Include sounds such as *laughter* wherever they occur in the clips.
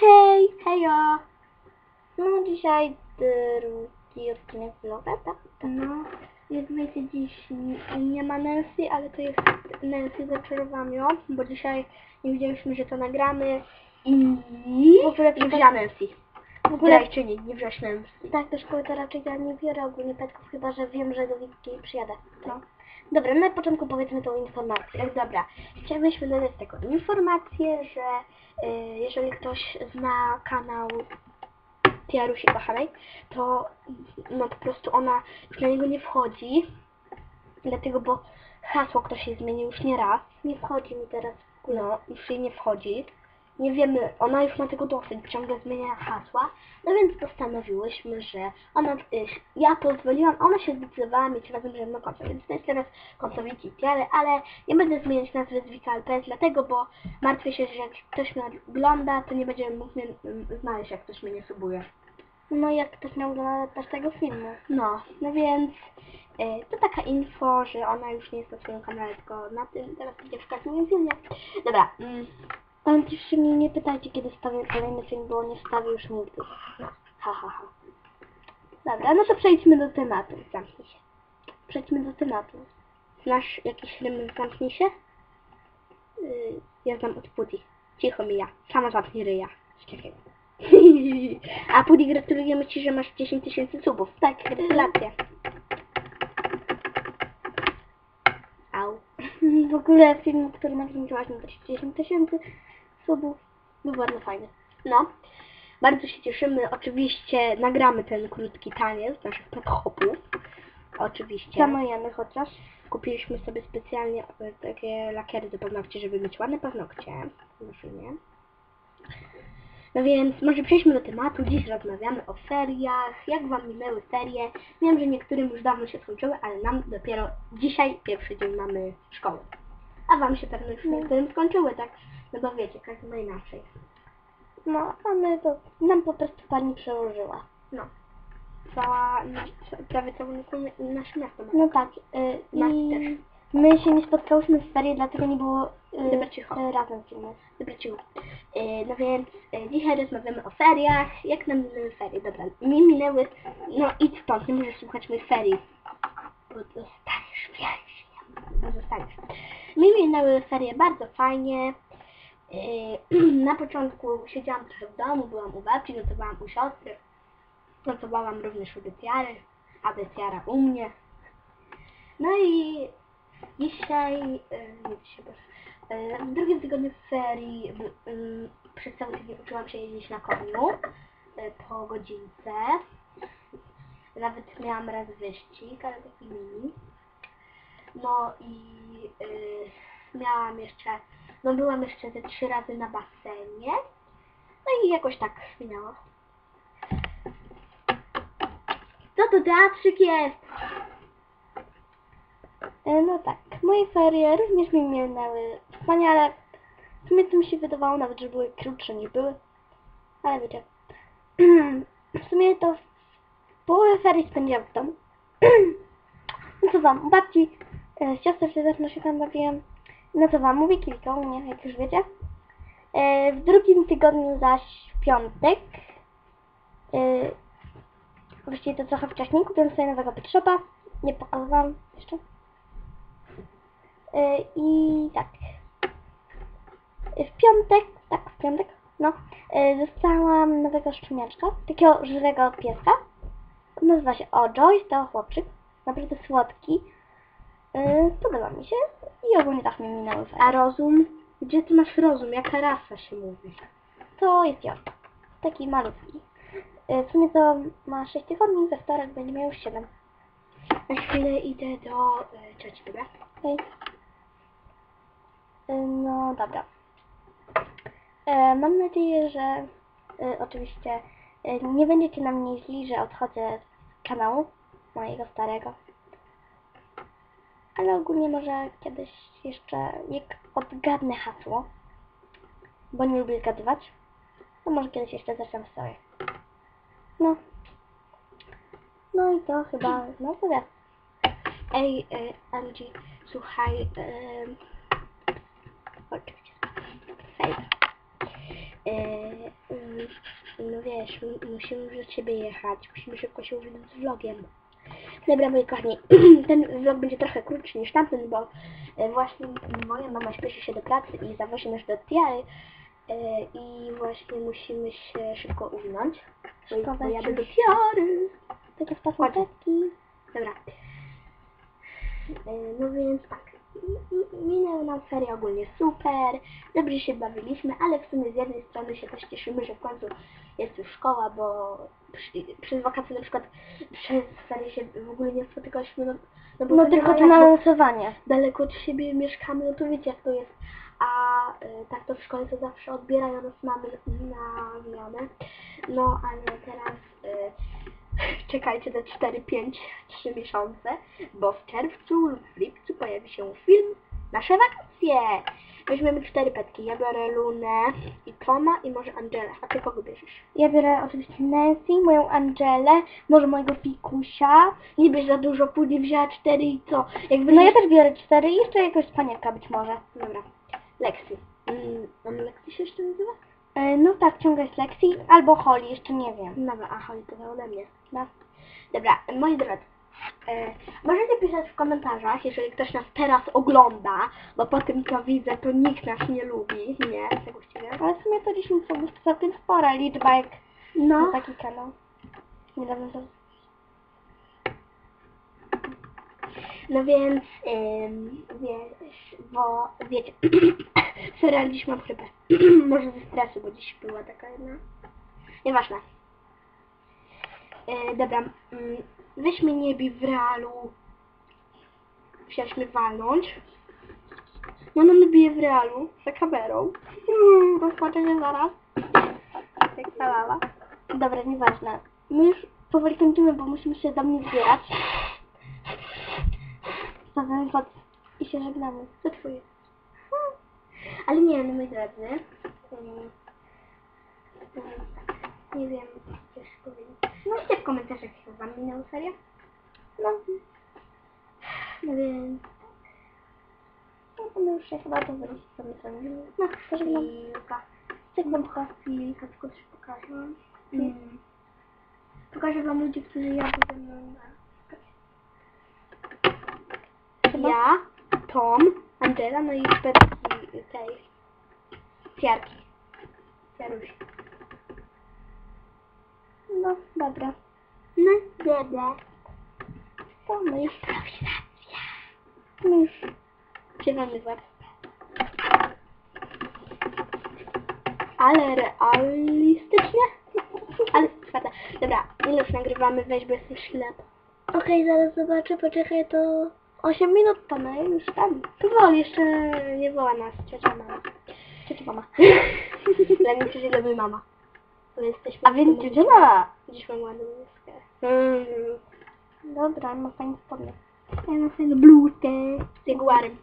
Hej, hejo! No dzisiaj drugi odcinek vloga, tak? No, jak wiecie dziś nie- ma Nancy, ale to jest Nancy zaczarowaniu, bo dzisiaj nie wiedzieliśmy, że to nagramy i w ogóle wzięła Nancy. W ogóle Zdrajczyni, nie Nancy. Tak, do szkoły to raczej ja nie biorę ogólnie petków, chyba że wiem, że do Witki przyjadę. No. Dobra, na początku powiedzmy tą informację. Dobra, chciałbyśmy dodać taką informację, że y, jeżeli ktoś zna kanał Tiarusi Kochanej, to no po prostu ona już na niego nie wchodzi, dlatego, bo hasło ktoś jej zmienił już nie raz, Nie wchodzi mi teraz no, już jej nie wchodzi. Nie wiemy, ona już ma tego dosyć, ciągle zmienia hasła, no więc postanowiłyśmy, że ona, y, ja pozwoliłam, ona się zdecydowała mieć razem ze mną konto, więc to jest teraz konto Wiki Tiary, ale nie będę zmieniać nazwy z LPS, dlatego, bo martwię się, że jak ktoś mnie ogląda, to nie będzie mógł mnie mm, znaleźć, jak ktoś mnie nie subuje. No jak ktoś miał oglądać tego filmu. No, no więc y, to taka info, że ona już nie jest na swoim kanale, tylko na tym, teraz będzie w każdym filmie. Dobra, mm, Pamiętajcie się mnie nie pytajcie, kiedy wstawię kolejny film, bo nie wstawię już nigdy. Ha, ha, ha. Dobra, no to przejdźmy do tematu. Zamknij się. Przejdźmy do tematu. Znasz jakiś rym zamknij się? Yy, ja znam od Pudi. Cicho Mija. Sama zamknij ryja. *laughs* A Pudi gratulujemy Ci, że masz 10 tysięcy subów. Tak, gratulacje. Au. *laughs* W ogóle film, który nakręciłaś na 10 tysięcy subów. Był bardzo fajny. No. Bardzo się cieszymy. Oczywiście nagramy ten krótki taniec naszych podchopów. Oczywiście. Zamajemy chociaż. Kupiliśmy sobie specjalnie e, takie lakiery do paznokci, żeby mieć ładne paznokcie maszynie. No więc może przejdźmy do tematu. Dziś rozmawiamy o feriach. Jak Wam minęły ferie? Wiem, że niektórym już dawno się skończyły, ale nam dopiero dzisiaj pierwszy dzień mamy szkoły. A Wam się pewno już No. niektórym skończyły, tak? No bo wiecie, każdy ma inaczej. No, a my to nam po prostu pani przełożyła. No. Cała, prawie całe nasze miasto ma. No tak. Y, Nas I też. my się nie spotkałyśmy w ferie, dlatego nie było y, Dobra, cicho. y, razem filmu. Dobra, cicho. E, No więc e, dzisiaj rozmawiamy o feriach. Jak nam minęły ferie? Dobra, mi minęły... No idź stąd, nie możesz słuchać moich ferii. Bo dostaniesz więźnia. No zostaniesz. Mi minęły ferie bardzo fajnie. E, *clears throat* Na początku siedziałam trochę w domu, byłam u babci, notowałam u siostry. Notowałam również u Betiary, a Betiara u mnie. No i dzisiaj, e, nie dzisiaj, e, w drugim tygodniu ferii przez cały tydzień uczyłam się jeździć na koniu po godzince. Nawet miałam raz wyścig, ale taki mini. No i miałam jeszcze, no byłam jeszcze ze trzy razy na basenie. No i jakoś tak minęło. Co to teatrzyk jest? E, No tak, moje ferie również mi minęły wspaniale. W sumie to mi się wydawało nawet, że były krótsze niż były. Ale wiecie. *clears throat* W sumie to połowę ferii spędziłam w domu. No co wam, u babci, e, siostry się też tam bawiłam. No co wam, mówię kilka u mnie, jak już wiecie. E, W drugim tygodniu zaś w piątek. e, Właściwie to trochę wcześniej kupiłam sobie nowego pet. Nie pokazywałam jeszcze. E, I tak. W piątek, tak, w piątek, no, e, dostałam nowego szczeniaczka, takiego żywego pieska. Nazywa się O Joyce, to chłopczyk, naprawdę słodki. E, Podoba mi się i ogólnie tak mi minęły. A rozum? Gdzie ty masz rozum? Jaka rasa się mówi? To jest Jork, taki malutki. E, W sumie to ma 6 tygodni, we wtorek będzie miał już 7. Na chwilę idę do e, cioci, dobra? Okej. E, No dobra. Mam nadzieję, że e, oczywiście e, nie będziecie na mnie źli, że odchodzę z kanału mojego starego. Ale ogólnie może kiedyś jeszcze, jak odgadnę hasło, bo nie lubię zgadywać, to może kiedyś jeszcze zacznę sobie. No. No i to chyba, no tyle. Ej, e, Angie, słuchaj, e. E, mm, wiesz, m- musimy już do ciebie jechać. Musimy szybko się uwolnić z vlogiem. Dobra, moi kochani, *clears throat* ten vlog będzie trochę krótszy niż tamten, bo e, właśnie moja mama śpieszy się do pracy i zawozi nas do Tiary e, i właśnie musimy się szybko uwinąć. Szybko bo jadę do. Tiary. Takie spacerki. Dobra. E, No więc tak, minęły nam ferie ogólnie super, dobrze się bawiliśmy, ale w sumie z jednej strony się też cieszymy, że w końcu jest już szkoła, bo przy, przez wakacje na przykład przez ferie się w ogóle nie spotykaliśmy, no, no bo No tylko to na bo losowanie. daleko od siebie mieszkamy, no to wiecie jak to jest. A e, tak to w szkole to zawsze odbierają nas mamy na zmianę. No ale teraz e, czekajcie te 4, 5, 3 miesiące, bo w czerwcu lub w lipcu pojawi się film Nasze wakacje. Weźmiemy cztery petki. Ja biorę Lunę i Toma i może Angelę. A ty kogo bierzesz? Ja biorę oczywiście Nancy, moją Angelę, może mojego Pikusia. Nie bierz za dużo, później wzięła cztery i co? Jak No ja też biorę cztery i jeszcze jakąś panienka być może. Dobra. Lexi. Mm, on Lexi się jeszcze nazywa? E, No tak, ciągle jest Lexi albo Holly, jeszcze nie wiem. Dobra, a chodzi to ode mnie. No. Dobra, moi drodzy. E, możecie pisać w komentarzach, jeżeli ktoś nas teraz ogląda, bo po tym co widzę, to nikt nas nie lubi. Nie, tak właściwie. Ale w sumie to 10 subów to całkiem spora liczba jak No, na taki kanał. Niedawno to... no więc, ym, wiesz, bo wiecie, *clears throat* serial dziś chrypę. *clears throat* Może ze stresu, bo dziś była taka jedna. Nieważne. E, dobra, mm, weź mnie nie bij w realu. Chciałaś mnie walnąć. No, no mnie bije w realu, za kamerą. *laughs* Mm, rozpaczę się zaraz. *clears throat* Jak ta lala. Dobra, nieważne. My już powoli kończymy, bo musimy się do mnie zbierać. Pod i się żegnamy. To twoje. Ale nie, no moi drodzy. mm, mm, Nie wiem, co jeszcze powiedzieć. Napiszcie w komentarzach, jak wam minęła seria. No, No więc... no to my już się chyba to wyjść sobie. No, chwilka. Żegnam Chwilka, tylko coś pokażę. Mm. Pokażę wam ludzi, którzy jadą ze mną na Chyba? Ja, Tom, Angela, no i petki tej Tiarki. Tiarusi. No, dobra. No, dobra. To my już... My już... Zielony łeb. Ale realistycznie? Ale twarde. Dobra, ile już nagrywamy? Weź, bo ślep. Okej, zaraz zobaczę, poczekaj, to 8 minut to my już tam. Powoli, jeszcze nie woła nas ciocia mama. Ciocia mama. Dla mnie przecież lubi mama. Jesteśmy A więc ciocia mama. Dziś mam ładną bluzkę. Mm. Dobra, ma fajne spodnie. Ja mam fajną bluzkę. Z jaguarem.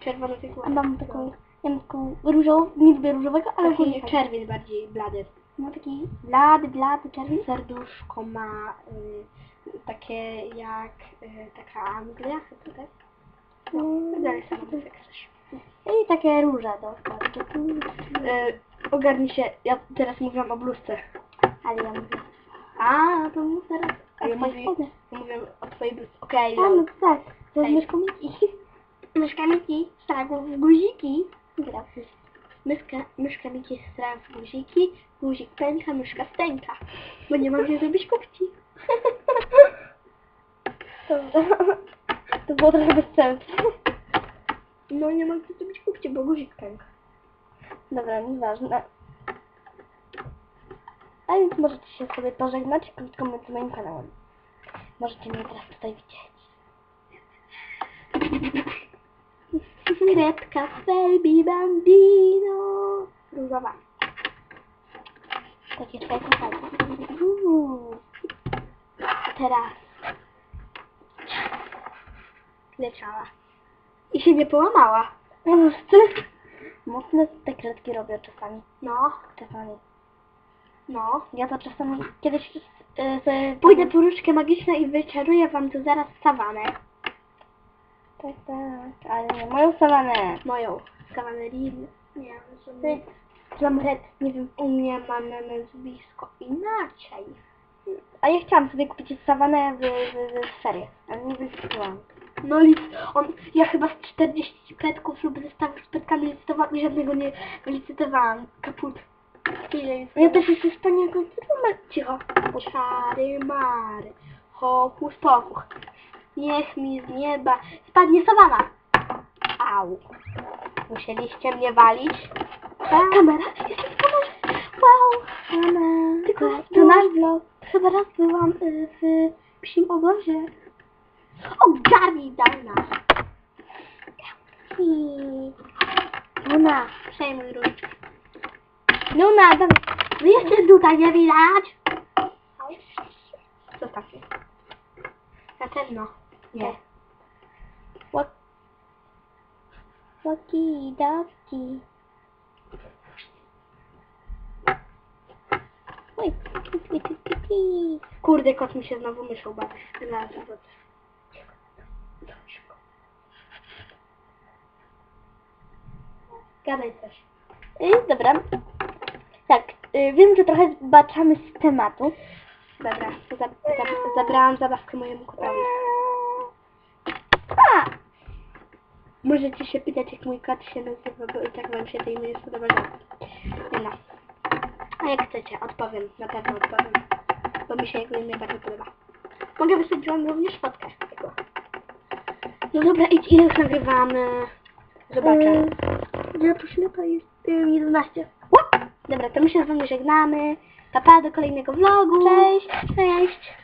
Czerwono z jaguarem. mam taką, ja mam taką różową, niby różowego, ale Taki czerwień bardziej blady. No taki blady, blady czerwień. Serduszko ma y, takie jak y, taka Anglia, chyba tak? No, dalej sama jak chcesz. I takie róże do takie. Y, ogarnij się, ja teraz mówiłam o bluzce. Ale ja mówię. A, to mów teraz. A ja mówię, spodniach. ja mówię o twojej bluzce. Okej, A, no tak. Jest komiki. *laughs* Myszka Miki, stragł w guziki. Grafiś. Myszka, myszka Miki stragł w guziki. Guzik pęka, myszka stęka. Bo nie mam gdzie zrobić kupci. Dobrze. To było trochę bez sensu. No nie mam gdzie zrobić kupci, bo guzik pęka. Dobra, nieważne. A więc możecie się sobie pożegnać krótko między moim kanałem. Możecie mnie teraz tutaj widzieć. Kredka Felbi Bambino. Różowa. Takie twoje kochanie. Teraz. Leciała. I się nie połamała. Mocne te kredki robię czasami. No, Czasami. no. Ja to czasami kiedyś e, sobie... Pójdę po różdżkę magiczną i wyczaruję wam tu zaraz sawanę. Tak, tak, ale nie moją sawanę. Moją. Sawanę Lil. Nie Ty, Flamret, nie wiem. U mnie ma na nazwisko inaczej. A ja chciałam sobie kupić sawanę w, w, w ferie, ale nie wylicytowałam. No list, on, ja chyba z 40 petków lub zestawów z petkami licytowałam i żadnego nie licytowałam. Kaput. Ile jest? Ja też jestem z panią Cicho. Czary mary. Hokus pokus. Niech mi z nieba spadnie sawana. Au. Musieliście mnie walić? Kamera? Jestem w kamerze. Wow. Mama, Tylko to, nasz vlog. Chyba raz byłam y, w psim obozie. Ogarnij daj nas. I... Luna, Przejmuj rączkę. Luna, dawaj. No jeszcze tutaj nie widać. Zostawcie. Na pewno. Nie. Łak... Łaki, dawki. Oj, ti. Kurde, kot mi się znowu myszą bawi. Zaraz. Gadaj coś. Y, dobra. Tak, y, wiem, że trochę zbaczamy z tematu. Dobra, to za, za, zabrałam zabawkę mojemu kotowi. A, Możecie się pytać, jak mój kot się nazywa, bo i tak wam się tej nie spodoba no. A jak chcecie, odpowiem. Na pewno odpowiem. Bo mi się jakby najbardziej podoba. Mogę wysłać wam również fotkę tego. No dobra, idź, ile już nagrywamy? Zobaczę. Że to ślepa jest y, 11. Łap! Dobra, to my się z wami żegnamy. Pa, pa, do kolejnego vlogu. Cześć. Cześć.